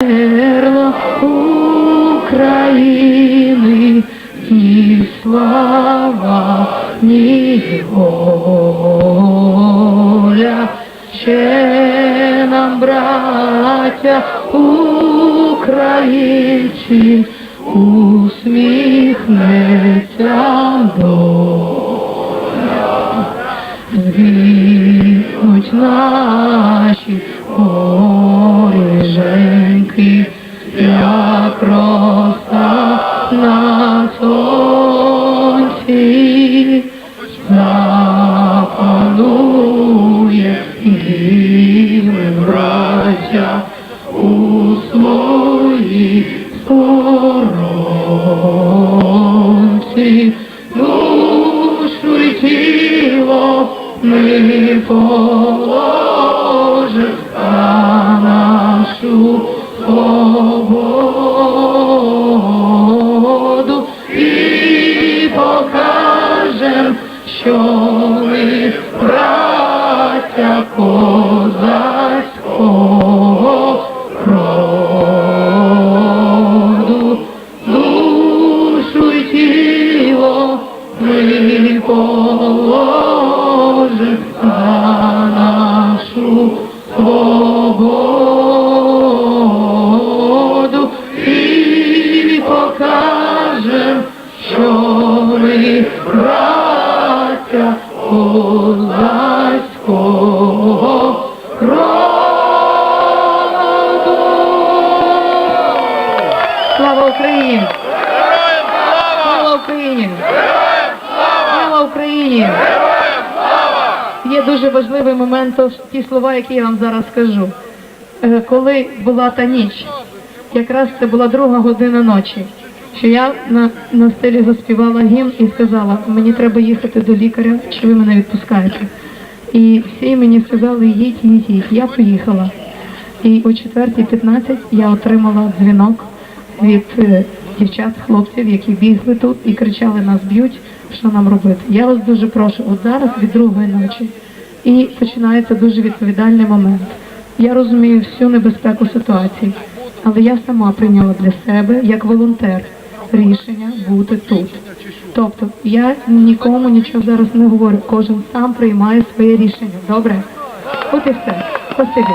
Перла України, ні слава, ні воля, ще нам, браття українці, усміхнеться доля. Згинуть наші як роса на сонці, запанує і ми, браття, у своїй сторонці. Душу й тіло ми положим ми браття козацького роду. Душу й тіло ми положим за нашу свободу і покажем, що ми браття козацького роду. Слава Україні! Слава Україні! Слава Україні! Є дуже важливий момент, ті слова, які я вам зараз скажу. Е, Коли була та ніч, якраз це була друга година ночі, що я на, на стелі заспівала гімн і сказала, мені треба їхати до лікаря, чи ви мене відпускаєте. І всі мені сказали, їдь, їдь, їдь. Я поїхала. І о 4.15 я отримала дзвінок від е, дівчат, хлопців, які бігли тут і кричали, нас б'ють, що нам робити. Я вас дуже прошу, от зараз від другої ночі. І починається дуже відповідальний момент. Я розумію всю небезпеку ситуації, але я сама прийняла для себе як волонтер рішення бути тут. Тобто я нікому нічого зараз не говорю, кожен сам приймає своє рішення. Добре? От і все. Спасибі.